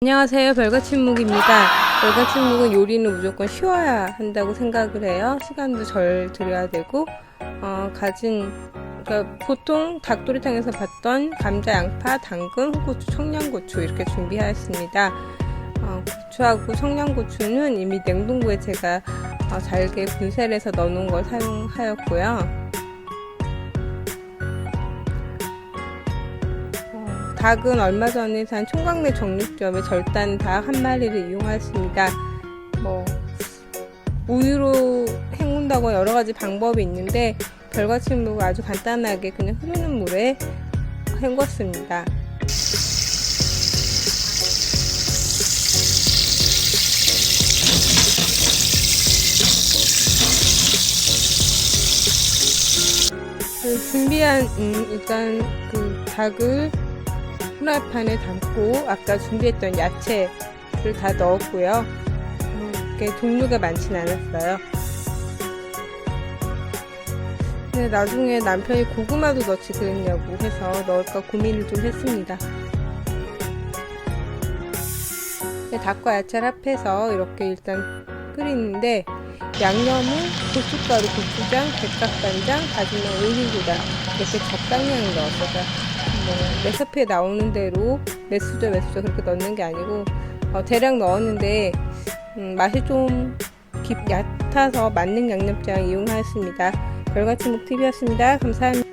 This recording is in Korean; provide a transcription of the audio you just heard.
안녕하세요. 별가친묵입니다. 별가친묵은 요리는 무조건 쉬워야 한다고 생각을 해요. 시간도 절 들여야 되고, 어, 가진, 그러니까 보통 닭도리탕에서 봤던 감자, 양파, 당근, 홍고추, 청양고추 이렇게 준비하였습니다. 어, 고추하고 청양고추는 이미 냉동고에 제가 어, 잘게 분쇄를 해서 넣어놓은 걸 사용하였고요. 닭은 얼마 전에 산 총각내 정육점의 절단 닭 한 마리를 이용하였습니다. 뭐 우유로 헹군다고 여러 가지 방법이 있는데 별같이 묵 아주 간단하게 그냥 흐르는 물에 헹궜습니다. 그 준비한 음, 일단 그 닭을 후라이팬에 담고 아까 준비했던 야채를 다 넣었고요. 뭐 이렇게 종류가 많진 않았어요. 근데 나중에 남편이 고구마도 넣지 그랬냐고 해서 넣을까 고민을 좀 했습니다. 닭과 야채를 합해서 이렇게 일단 끓이는데 양념은 고춧가루, 고추장, 백각간장, 다진 올리고당 이렇게 적당량 넣었어요. 뭐 레시피에 나오는 대로 매수저 매수저 그렇게 넣는 게 아니고 어, 대략 넣었는데 음, 맛이 좀 깊, 얕아서 맞는 양념장 이용하였습니다. 별같이 묵TV였습니다. 감사합니다.